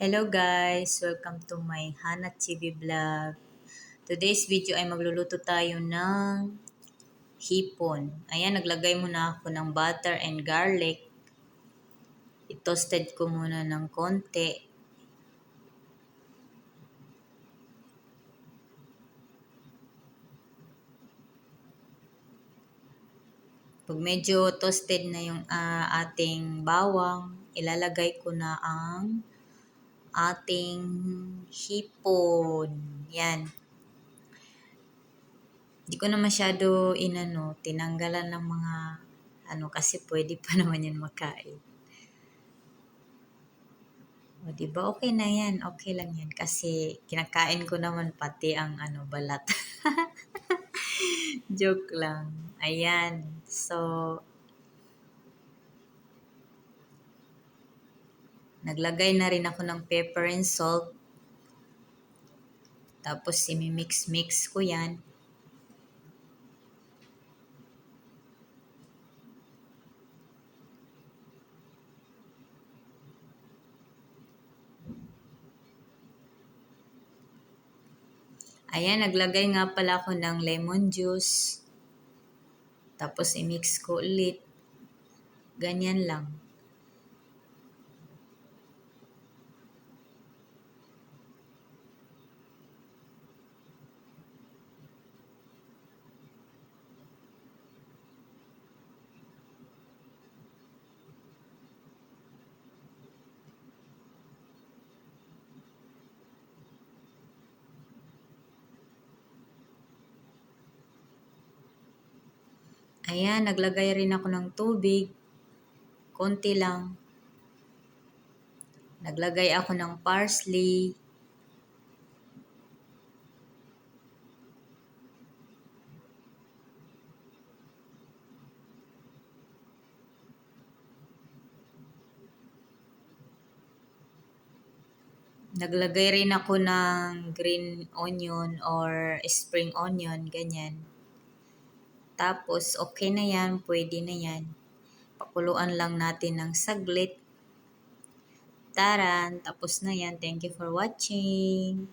Hello guys! Welcome to my Hana TV vlog. Today's video ay magluluto tayo ng hipon. Ayan, naglagay muna ako ng butter and garlic. I-toasted ko muna ng konti. Pag medyo toasted na yung uh, ating bawang, ilalagay ko na ang ating hipon. Yan. Hindi ko na masyado inano, tinanggalan ng mga ano kasi pwede pa naman yan makain. O, di ba? Okay na yan. Okay lang yan. Kasi kinakain ko naman pati ang ano, balat. Joke lang. Ayan. So, naglagay na rin ako ng pepper and salt. Tapos, imi-mix-mix ko yan. Ayan, naglagay nga pala ako ng lemon juice. Tapos, i-mix ko ulit. Ganyan lang. Ayan, naglagay rin ako ng tubig. Konti lang. Naglagay ako ng parsley. Naglagay rin ako ng green onion or spring onion, ganyan. Tapos, okay na yan, pwede na yan. Pakuluan lang natin ng saglit. Taran, tapos na yan. Thank you for watching.